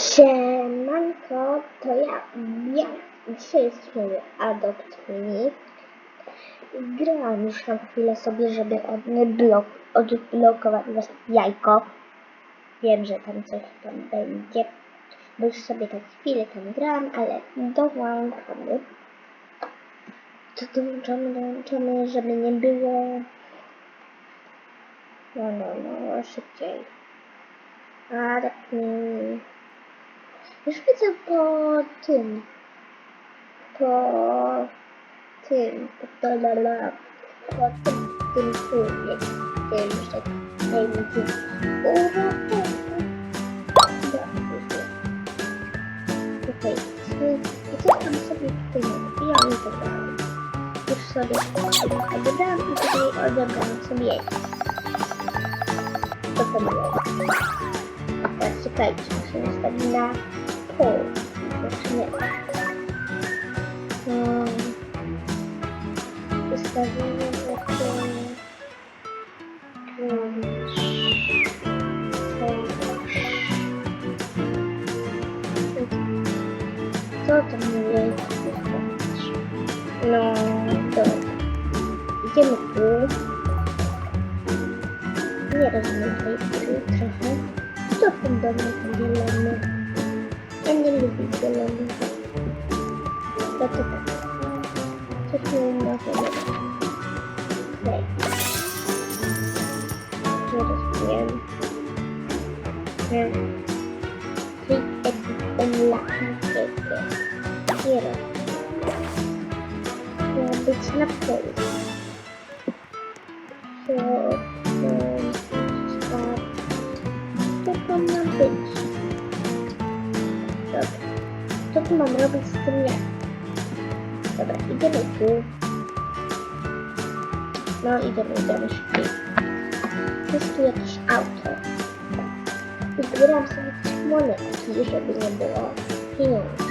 Siemanko, to ja, ja. Dzisiaj jest Adopt Mini. Grałam już tam chwilę sobie, żeby odblok, odblokować jajko. Wiem, że tam coś tam będzie, bo już sobie tak chwilę tam grałam, ale dołączamy. To dołączamy, dołączamy, żeby nie było... No, no, no, szybciej. Adopt Mini. Już widzę po tym. Po tym. Po, lalala, po tym, tym filmie. Tym, że dajmy tym. Ura, Tutaj. I coś tam sobie tutaj napisałam i tak dalej. Już sobie odebrałam i tutaj odebrałam sobie jajko. To to było. Teraz czekajcie, muszę nastawić na pół. Zobaczymy. Hmm. Ustawienie na pół. Co to mówię? No, dobra. Idziemy tu. Nie rozumiem tej gry trochę. Co w tym domu jest zielony? Ja nie lubię zielonych. To to tak. Coś nie może być. Okej. Nie rozumiem. Hmm. Click edit on lucky cake. Nie rozumiem. Miała być na polu. So, mam robić z tym jak? Dobra, idziemy tu. No, idziemy, idziemy szybciej. Jest tu jakieś auto. I zbieram sobie monetki, żeby nie było pieniążki.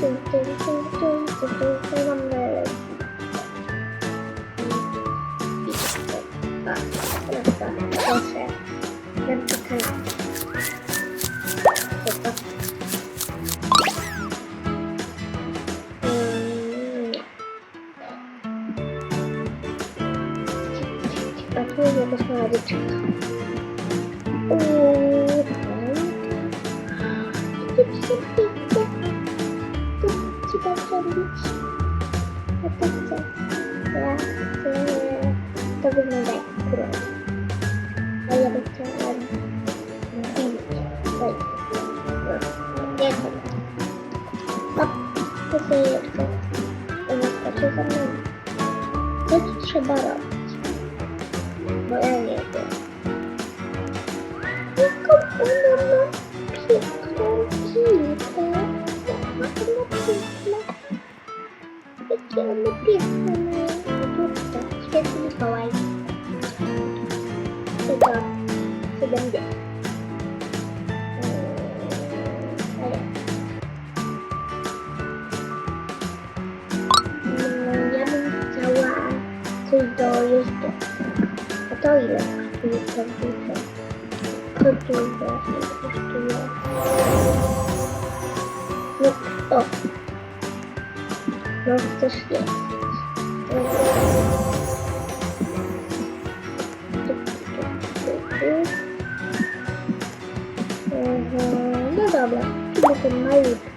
Tum, tum, tum, tum, tum, tum, tum, mamy... I tak, tak, proszę. Mam tutaj... Chcę. Hop, sobie jeszcze. Ona skacze za mną. Co tu trzeba robić? Coś do jeżdżenia. A to ile kosztuje to? To dużo właśnie kosztuje. No, o. No, chcesz jeść. No dobra, chyba ten malutki.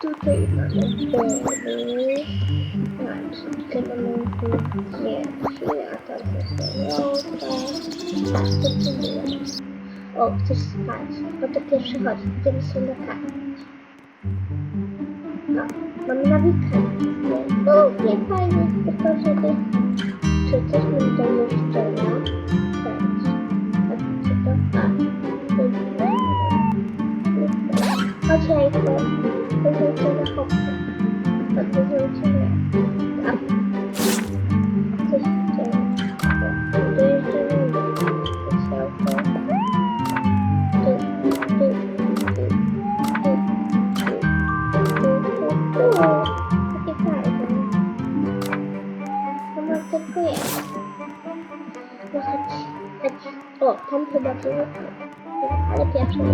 Tutaj mamy Berry. Znaczy, tutaj mamy nie, a tam jest. To było. O, chcesz spać? No to pierwszy chodź, idziemy się nakarmić. No, mamy nawikację. No, nie fajnie, tylko żeby... Czy coś mi do jeżdżenia? Weź. A 他竟然说飞天真的好酷，他自己有这个啊，这是真的，我这是真的，我笑死了，对对对对对对对对，他第三个，他妈这个呀，我还还哦，他们偷到这个，我的天，什么？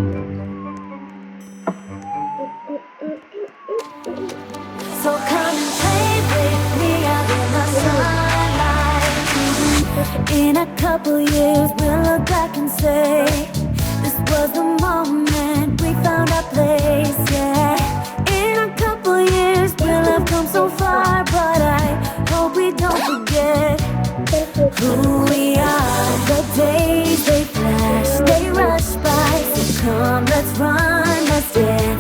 So come and play with me out in the sunlight. In a couple years, we'll look back and say, This was the moment we found our place, yeah. In a couple years, we'll have come so far, but I hope we don't forget who we are. The days they flash, they rush by. So come, let's run, let's dance,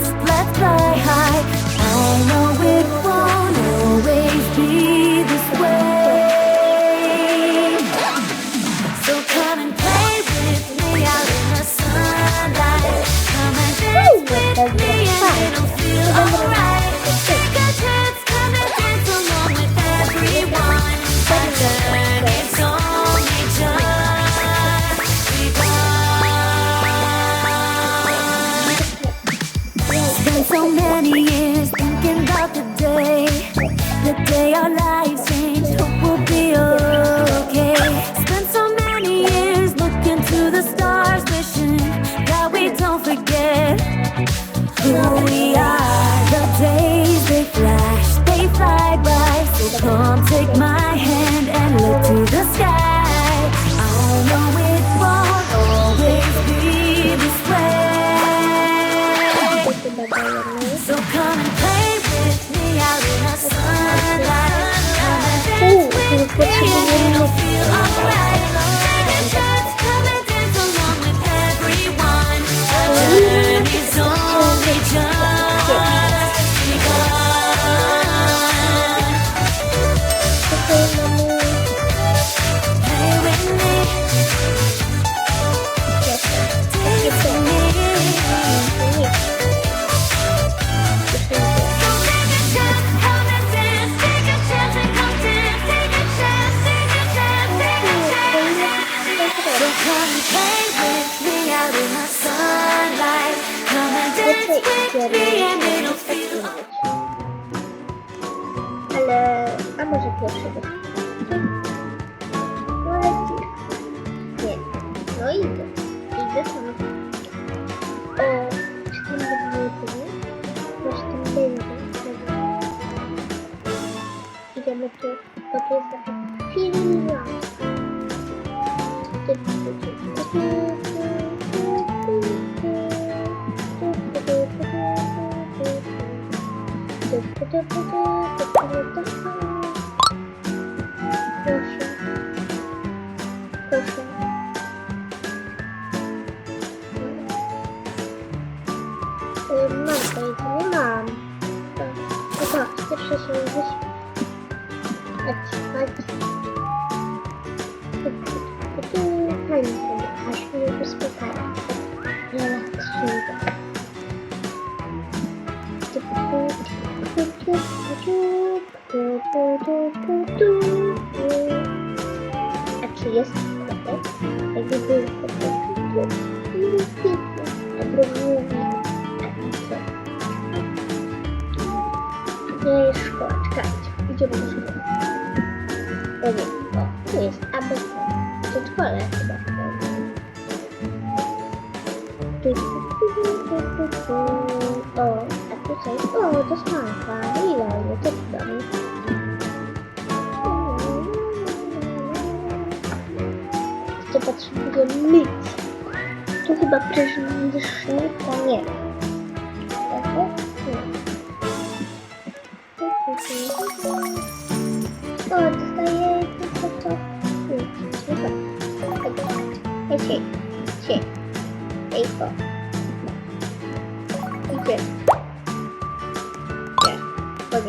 so many years thinking about the day, the day our lives changed. Hope we'll be okay. Spent so many years looking to the stars, wishing that we don't forget who we are. The days they flash, they fly by. So come take my So come and play with me out in the sunlight. Come and dance with me and it'll feel alright. idziemy tu do tej firmy. Thank you. görüşürüz. Evet. Nie jest szkoła, czekajcie, idziemy do szkoły. O nie, o, tu jest ABC. Przedszkole chyba. Tu, tu, tu, tu, tu, tu. O, a tutaj, o, to smanka, ile, to domu. Jeszcze potrzebuję myć. Tu chyba prysznica nie 好，再摇一摇，好，嗯，这个，这个，没事，没事，这个，这个，这个，OK，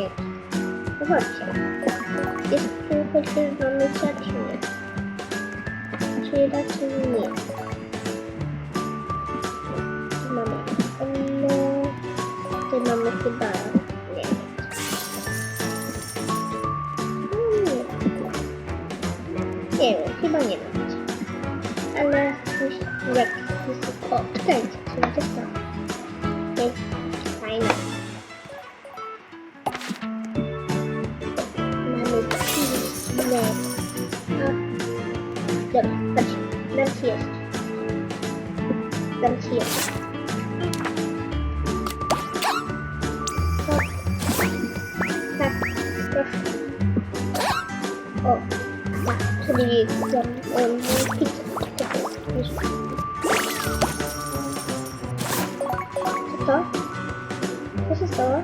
没问题。Ej, zjem um. Co to? Co się stało?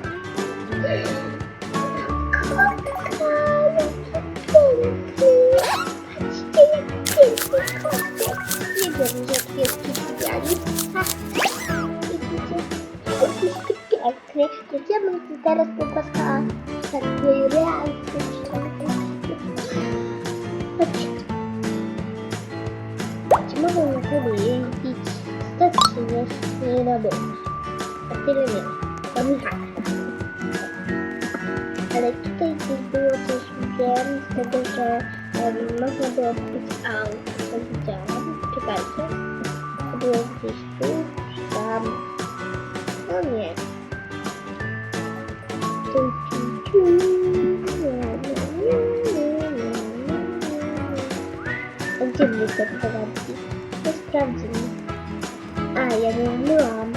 Robię. A tyle nie. To mi tak. Ale tutaj gdzieś było coś, wiem, z tego, że em, można było kupić auto, co widziałam. Czekajcie. To było gdzieś tu, czy tam. No nie. Tu, tu, tu. A gdzie mnie to prowadzi? To sprawdzimy. Ja nie umyłam.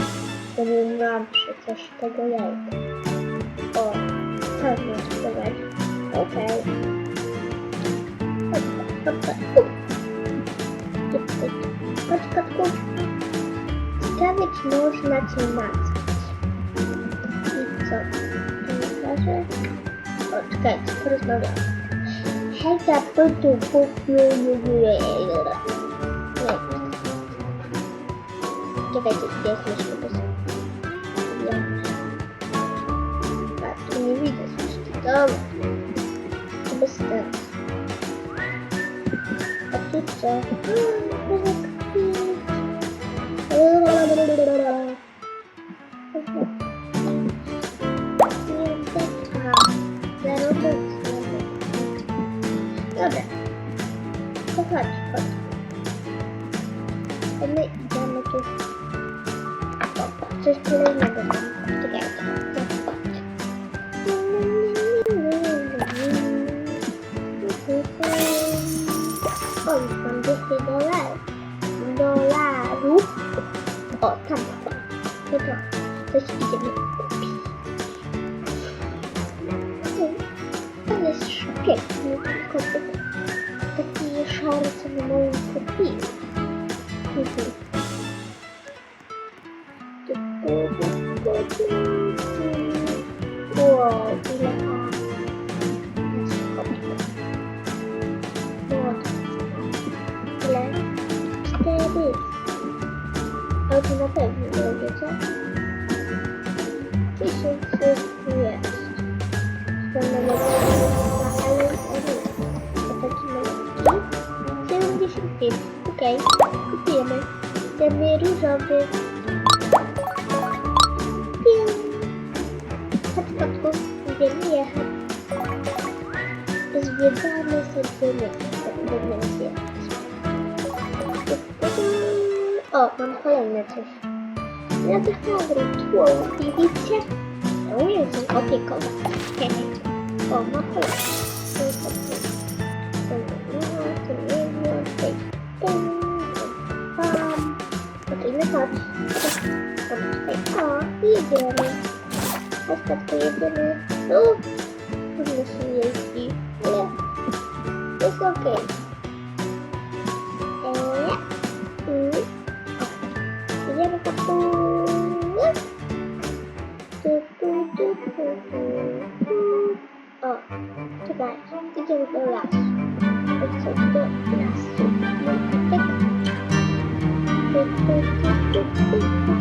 Ja nie umyłam przecież tego jajka. O, tak mnie prowadzi. Okej. Kotku. Ciekawe, czy można cię nazwać. I co? Tu nie każe? O, czekajcie, porozmawiamy. Hejka, tu, tu, pu, pu, widać myszki. Dobra. To bez sensu. A tu co? Piąteczka. Zero books. Dobra. To chodź, chodź. To my idziemy tu. Coś kolejnego tam. Czekajcie. O, już mam 200 dolarów. Dolarów. O, tam. No to coś idziemy kupić. To jest piękny kotek. Taki szary, co my mają kupić. Okej, kupujemy. Ten różowy. Piu. Chodź kotku, idziemy jechać. Zwiedzamy sobie miasto. Będziemy. O, mam kolejne coś. Ja tych nagród. Wow, widzicie? To nie jestem opiekowa. Hehe. O, ma kolejne. Okej, no chodź. Chodź tutaj. O, i jedziemy. Ostatnio jedziemy. Tu. Trudno się jeździ. Ale jest okej. Eee. Mm. O. Jedziemy po tu.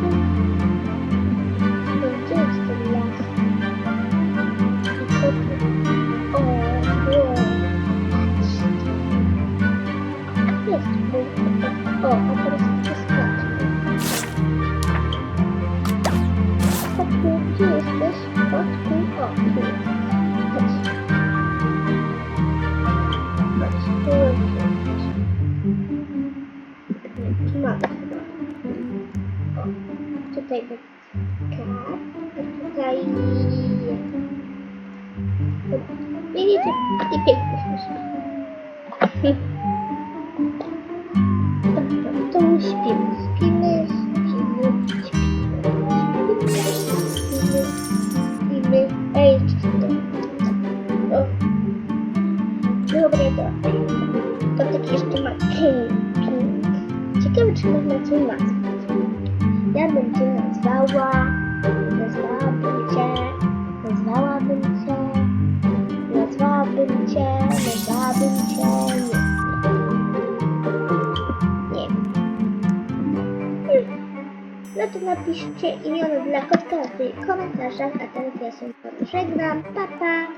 Napiszcie imiona dla kotka w komentarzach, a teraz ja się pożegnam. Pa, pa!